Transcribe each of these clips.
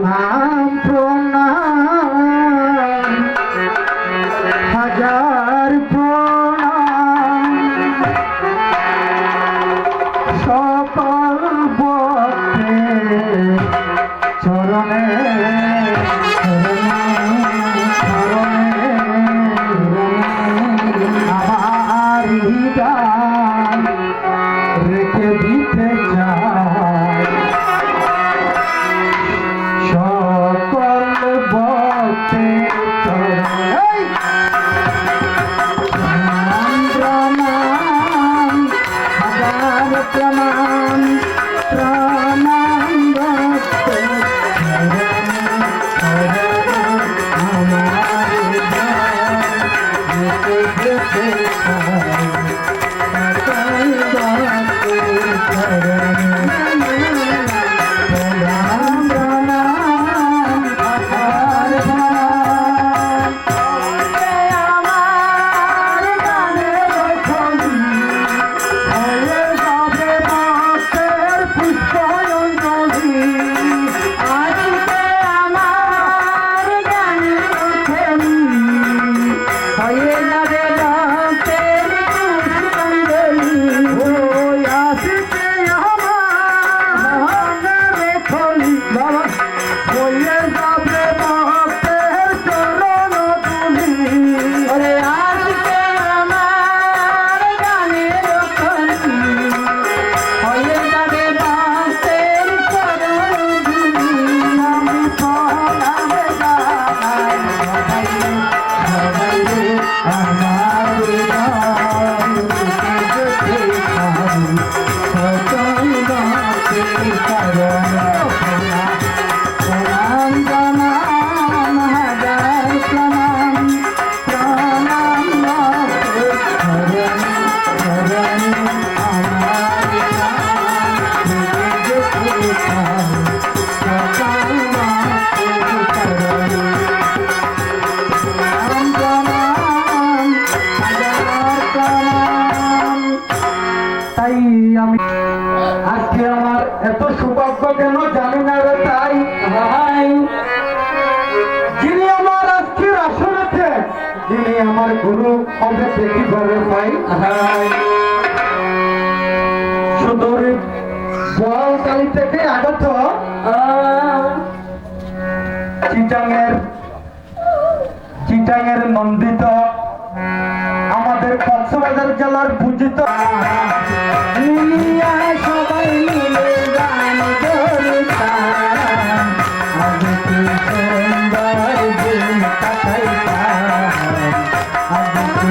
lá. যেতে যিনি আমার গুরু পাই সুদূর থেকে আগত। চিটাঙের চিটাঙের নন্দিত আমাদের কক্সবাজার জেলার পূজিত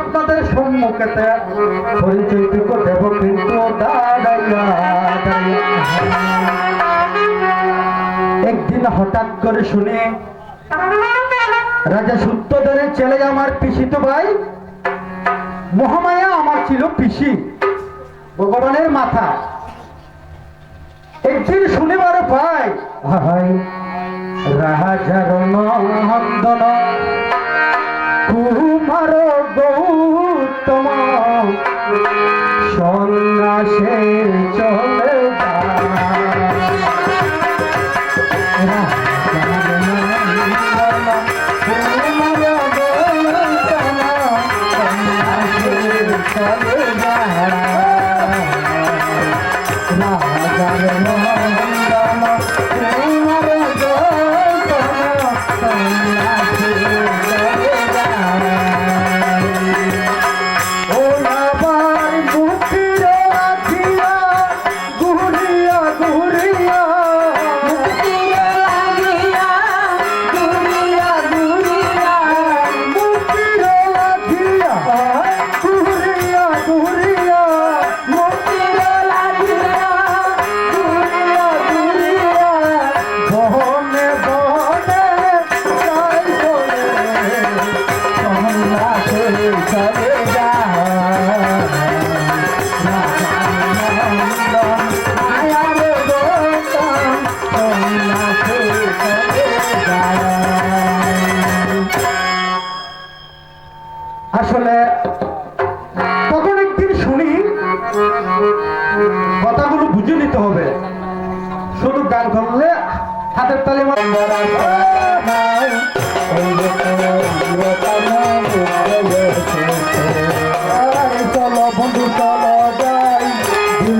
আপনাদের সম্মুখেতে পরিচয়টুকু দেব কিন্তু একদিন হঠাৎ করে শুনে, রাজা সূত্রধরের ছেলে আমার পিসি তো ভাই, মহামায়া আমার ছিল পিসি। ভগবানের মাথা। একদিন শুনিবার পায় ভাই রাজার নন্দন। কুমার গৌতম সন্ন্যাসের চলে রাজা তখন একদিন শুনি কথাগুলো বুঝে নিতে হবে। শুধু গান করলে হাতের তালে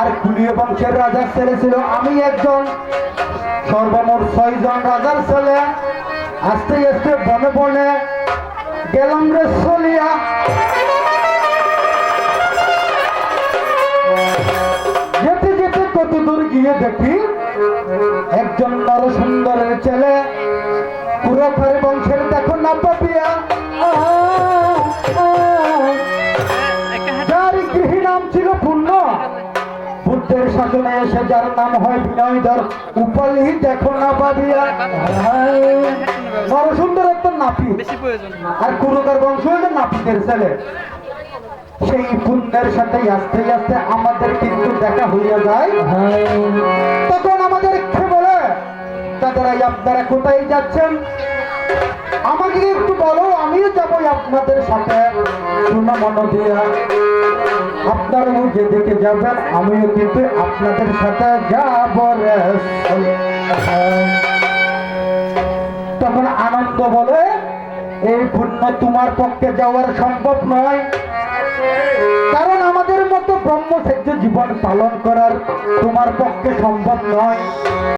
আর কুলীয় বংশের রাজার ছেলে ছিল। আমি একজন, সর্বমোট ছয়জন রাজার ছেলে। আস্তে আস্তে বনে বনে গেলাম রে চলিয়া যেতে যেতে কত দূর গিয়ে দেখি একজন নর সুন্দরের ছেলে। পুরোখারি বংশের দেখো না পাপিয়া। বুদ্ধের শাসনে এসে যার নাম হয় বিনয়ধর উপালি দেখো না পাবিয়া নর সুন্দর একটা নাপি আর কুরুকার বংশ হলো নাপিতের ছেলে। সেই পুণ্যের সাথে আস্তে আস্তে আমাদের কিন্তু দেখা হইয়া যায়। তখন আমাদের কে বলে দাদারা আপনারা কোথায় যাচ্ছেন? আমাকে একটু বলো, আমিও যাব আপনাদের সাথে। শোনা মন দিয়া আপনারাও যে দেখে যাবেন, আমিও কিন্তু আপনাদের সাথে যাব তখন আনন্দ বলে, এই পুণ্য তোমার পক্ষে যাওয়ার সম্ভব নয়। কারণ আমাদের মতো ব্রহ্মচর্য জীবন পালন করার তোমার পক্ষে সম্ভব নয়।